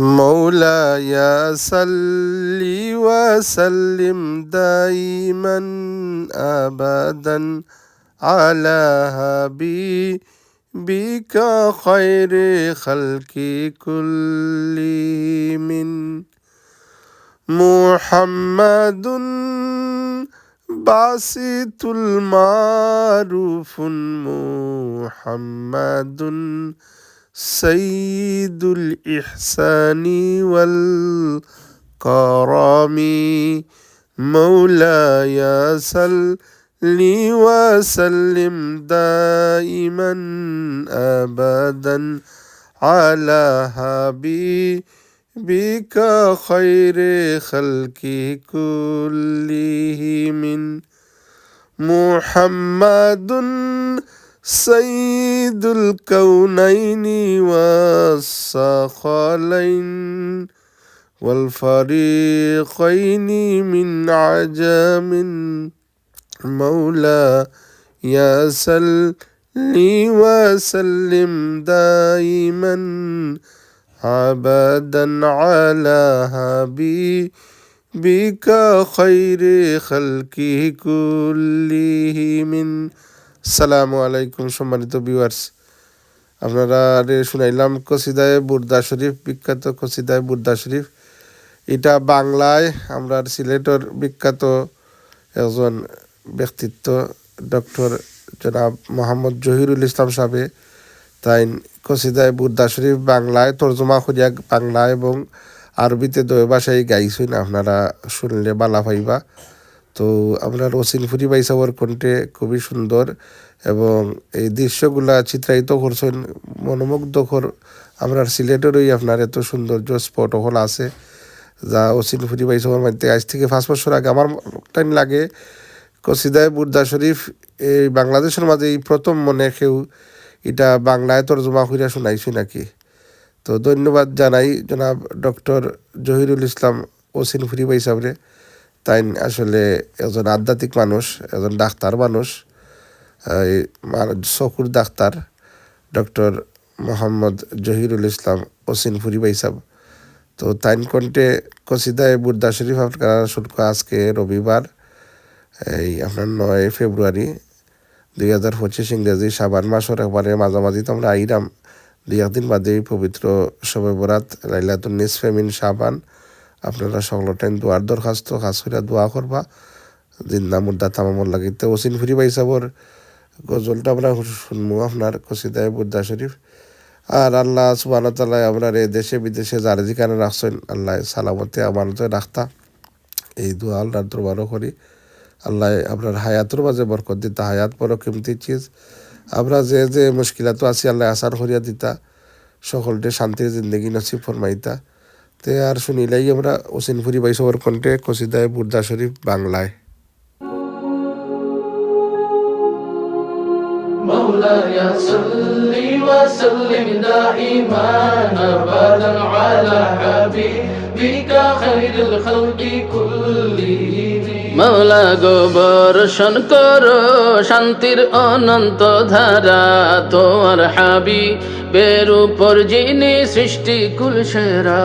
مولاي صل وسلم دائما ابدا على حبيبك خير خلق كلهم محمد باسط المعروف محمد سيد الإحسان والكرم مولاي صل وسلم دائما أبدا على حبيبك خير خلق كلهم. محمد سيد الكونين والثقلين والفريقين من عجم مولا يا سل وسلم دائما عبدا على حبيبك خير خلقه كلهم সালামু আলাইকুম সম্মানিত ভিউয়ার্স আপনারা শুনাইলাম কসিদায় বুর্দা শরীফ, বিখ্যাত কসিদায় বুর্দা শরীফ। এটা বাংলায় আমরা সিলেটর বিখ্যাত একজন ব্যক্তিত্ব, ডক্টর জনাব মোহাম্মদ জহিরুল ইসলাম সাহেব। তাই কসিদায় বুর্দা শরীফ বাংলায় তর্জমা করিয়া বাংলা এবং আরবিতে দয় ভাষায় গাইছেন, আপনারা শুনলে বালা পাইবা। তো আমরা রসিনফুরি বাইসাবর কণ্ঠে খুবই সুন্দর এবং এই দৃশ্যগুলা চিত্রায়িত করছেন, মনোমুগ্ধকর আমরা সিলেটেরই আপনার এত সৌন্দর্য স্পট হল আছে, যা ওসিনফুরি বাইসাবর মধ্যে। আজ থেকে পাঁচ বছর আগে আমার টাইম লাগে কসিদায় বুর্দা শরীফ, এই বাংলাদেশের মাঝে এই প্রথম মনে কেউ এটা বাংলায় তর্জমা করিয়া শোনাইছি নাকি? তো ধন্যবাদ জানাই জনাব ডক্টর জহিরুল ইসলাম ওসিনফুরি বাইসাবরে তাই আসলে একজন আধ্যাত্মিক মানুষ একজন ডাক্তার মানুষ চকুর ডাক্তার, ডক্টর মোহাম্মদ জহিরুল ইসলাম ওসিনফুরি বাইসাব তো তাইন কণ্ঠে কসিদায় বুর্দা শরীফ আপনার শুল্ক আজকে রবিবার, এই আপনার নয় ফেব্রুয়ারি দুই হাজার পঁচিশ ইংরেজি সাবান মাসের একবারে মাঝামাঝি। তো আমরা আইরাম, দুই একদিন বাদে পবিত্র সবে বরাত, লাইলাতুন নিসফেমিন সাবান আপনারা টাইম দোয়ার দরখাস্ত খাস করে দোয়া করবা। জিন্দা মুদ্দা তামামর লাগিতে ওসিন ফুরি ভাই সাবর গজলটা আমরা শুনব আপনার কসিদায় বুদ্দা শরীফ। আর আল্লাহ সুবান তাল্লাহ আপনার এই দেশে বিদেশে যার যেখানে রাখছেন, আল্লাহ সালামতে আমানতে রাখতা। এই দোয়া আল্লাহর দরবারও করি। আল্লাহ আপনার হায়াতের মাঝে বরকত দিতা, হায়াত বড় কিমতি চিজ। আমরা যে যে মুশকিলাতো আছি, আল্লাহ আসার করিয়া দিতা। সকলটে শান্তির জিন্দগি নসিব ফরমাইতা। তে আর শুনিলাই আমরা ওসিনপুরি বাইসবর কণ্ঠে কসিদায় বুর্দা শরীফ বাংলায় مولاي صل وسلم دائما ابدا على حبيبك خير الخلق كلهم মাওলা গো বর্ষণ করো শান্তির অনন্ত ধারা তোমার হাবি বের উপর যিনি সৃষ্টি কুল সেরা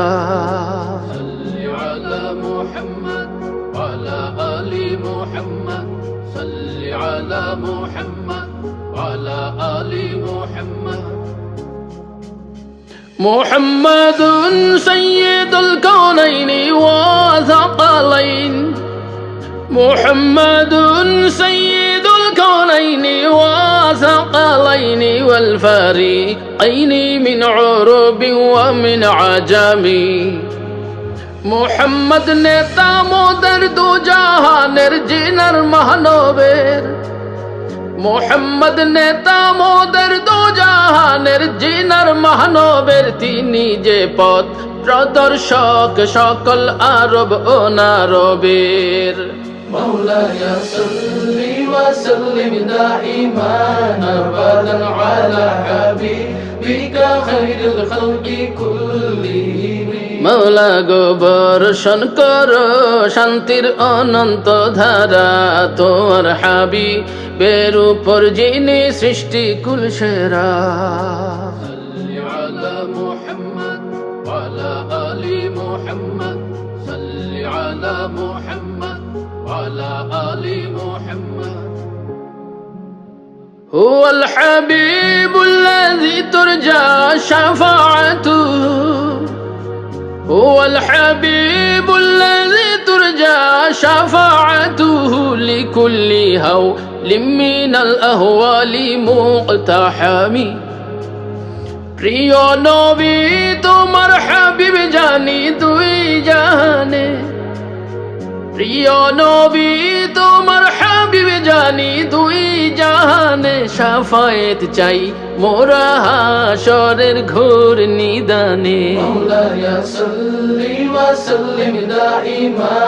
محمد سيد الكونين وثقلين محمد سيد الكونين وثقلين والفريقين من عرب ومن عجم محمد নেতা মোদের দু জাহানের জিনার মহানবের মোহাম্মদ নেতা মোদের দু জাহানের জিনার মহানবের তিনি যে পথ প্রদর্শক সকল আরব ও নারবের مولاي صل وسلم دائما ابدا على حبيبك خير الخلق كلهم মৌলা গো বর্ষণ কর শান্তির অনন্ত ধারা তোর হাবি বের উপর যিনি সৃষ্টি কুল সেরা محمد وعلى آل محمد صل على محمد وعلى آل محمد هو الحبيب الذي ترجى شفاعته هو الحبيب الذي ترجى شفاعته لكل هول من الأهوال مقتحم প্রিয় নবী তোমার হাবিব জানি তুই জানে প্রিয় নবী তোমার হাবিব জানি দুই জাহানে সাফায়েত চাই মোরা হাসরের ঘোর নিদানে مولاي صل وسلم دائما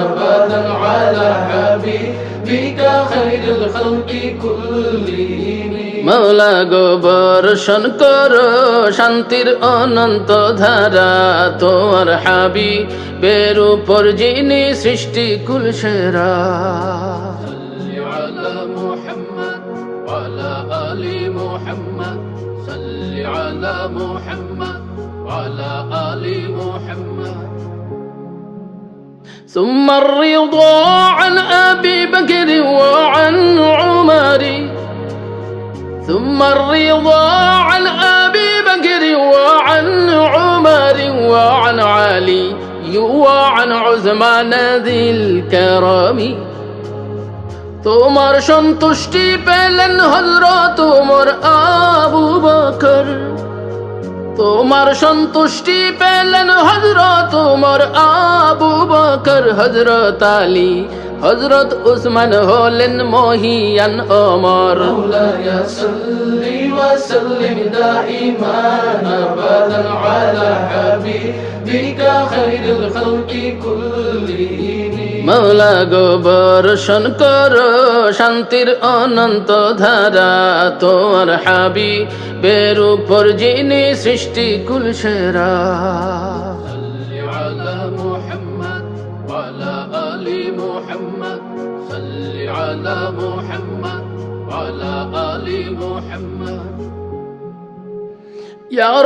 ابدا على حبيبك خير الخلق كلهم মৌলা গো বর্ষণ কর শান্তির অনন্ত ধারা তোমার হাবি বের উপর যিনি সৃষ্টি কুল সেরা على محمد وعلى آل محمد صل على محمد وعلى آل محمد ثم الرضا عن أبي بكر وعن عمر ثم الرضا عن أبي بكر وعن عمر وعن علي وعن عثمان ذي الكرم তোমার সন্তুষ্টি পেলেন হজরত তোমার আবু বকর তোমার সন্তুষ্টি পেলেন হজরত তোমার আবু বকর হজরত আলী হজরত উসমান হলেন মহিয়ান অমর মৌলা গোবর্ষণ কর শান্তির অনন্ত ধারা তোমার হাবি বের উপর যিনি সৃষ্টি কুলসেরা ಯಾರೋ